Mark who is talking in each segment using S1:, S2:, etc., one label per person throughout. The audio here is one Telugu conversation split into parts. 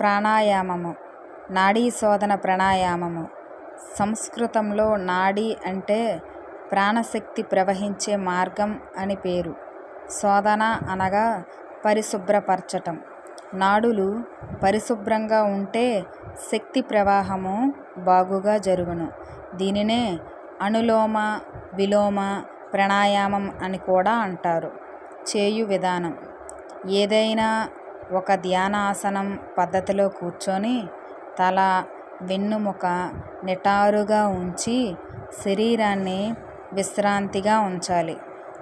S1: ప్రాణాయామము. నాడీ శోధన ప్రాణాయామము. సంస్కృతంలో నాడి అంటే ప్రాణశక్తి ప్రవహించే మార్గం అని పేరు. శోధన అనగా పరిశుభ్రపరచటం. నాడులు పరిశుభ్రంగా ఉంటే శక్తి ప్రవాహము బాగుగా జరుగును. దీనినే అనులోమ విలోమ ప్రాణాయామం అని కూడా అంటారు. చేయు విధానం. ఏదైనా ఒక ధ్యానాసనం పద్ధతిలో కూర్చొని తల వెన్నుముక నిటారుగా ఉంచి శరీరాన్ని విశ్రాంతిగా ఉంచాలి.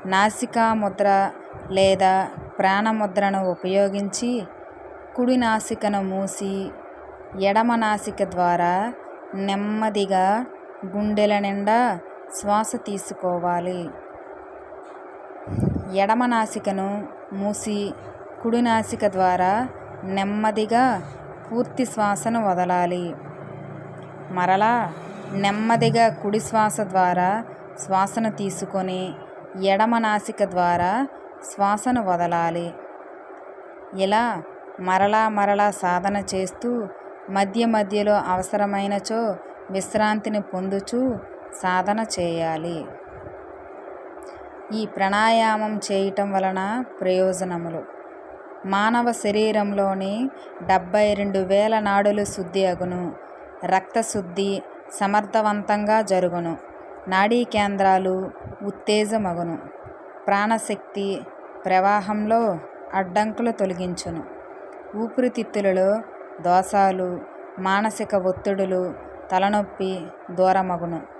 S1: నాసికా ముద్ర లేదా ప్రాణముద్రను ఉపయోగించి కుడి నాసికను మూసి ఎడమ నాసిక ద్వారా నెమ్మదిగా గుండెల నిండా శ్వాస తీసుకోవాలి. ఎడమ నాసికను మూసి కుడి నాసిక ద్వారా నెమ్మదిగా పూర్తి శ్వాసను వదలాలి. మరలా నెమ్మదిగా కుడి శ్వాస ద్వారా శ్వాసను తీసుకొని ఎడమ నాసిక ద్వారా శ్వాసను వదలాలి. ఇలా మరలా మరలా సాధన చేస్తూ మధ్య మధ్యలో అవసరమైనచో విశ్రాంతిని పొందుచూ సాధన చేయాలి. ఈ ప్రాణాయామం చేయటం వలన ప్రయోజనములు. మానవ శరీరంలోని డెబ్బై రెండు వేల నాడులు శుద్ధి అగును. రక్తశుద్ధి సమర్థవంతంగా జరుగును. నాడీ కేంద్రాలు ఉత్తేజమగును. ప్రాణశక్తి ప్రవాహంలో అడ్డంకులు తొలగించును. ఊపిరితిత్తులలో దోషాలు మానసిక ఒత్తిడులు తలనొప్పి దూరమగును.